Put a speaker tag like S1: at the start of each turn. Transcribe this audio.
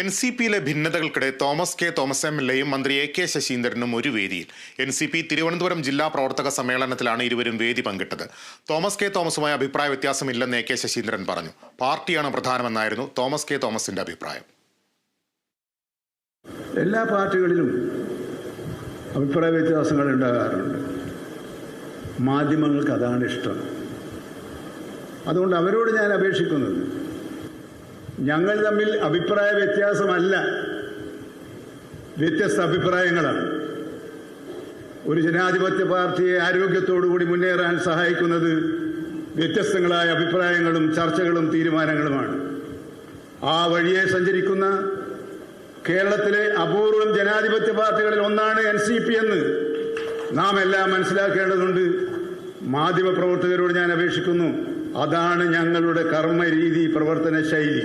S1: N C പിയിലെ ഭിന്നതകൾക്കിടെ Thomas K Thomas M L എയും മന്ത്രി എ കെ ശശീന്ദ്രനും ഒരു വേദിയിൽ. എൻ സി പി തിരുവനന്തപുരം ജില്ലാ പ്രവർത്തക സമ്മേളനത്തിലാണ് ഇരുവരും വേദി പങ്കിട്ടത്. തോമസ് കെ തോമസുമായി അഭിപ്രായ വ്യത്യാസമില്ലെന്ന് എ കെ ശശീന്ദ്രൻ പറഞ്ഞു. പാർട്ടിയാണ് പ്രധാനമെന്നായിരുന്നു തോമസ് കെ തോമസിന്റെ അഭിപ്രായം.
S2: എല്ലാ പാർട്ടികളിലും അഭിപ്രായ വ്യത്യാസങ്ങൾ ഉണ്ടാകാറുണ്ട്. മാധ്യമങ്ങൾക്ക് അതാണ് ഇഷ്ടം. അതുകൊണ്ട് അവരോട് ഞാൻ അപേക്ഷിക്കുന്നത് ഞങ്ങൾ തമ്മിൽ അഭിപ്രായ വ്യത്യാസമല്ല. വ്യത്യസ്ത അഭിപ്രായങ്ങളാണ്. ഒരു ജനാധിപത്യ പാർട്ടിയെ ആരോഗ്യത്തോടുകൂടി മുന്നേറാൻ സഹായിക്കുന്നത് വ്യത്യസ്തങ്ങളായ അഭിപ്രായങ്ങളും ചർച്ചകളും തീരുമാനങ്ങളുമാണ്. ആ വഴിയെ സഞ്ചരിക്കുന്ന കേരളത്തിലെ അപൂർവം ജനാധിപത്യ പാർട്ടികളിൽ ഒന്നാണ് എൻ സി പി എന്ന് നാം എല്ലാം മനസ്സിലാക്കേണ്ടതുണ്ട്. മാധ്യമപ്രവർത്തകരോട് ഞാൻ അപേക്ഷിക്കുന്നു. അതാണ് ഞങ്ങളുടെ കർമ്മരീതി പ്രവർത്തന ശൈലി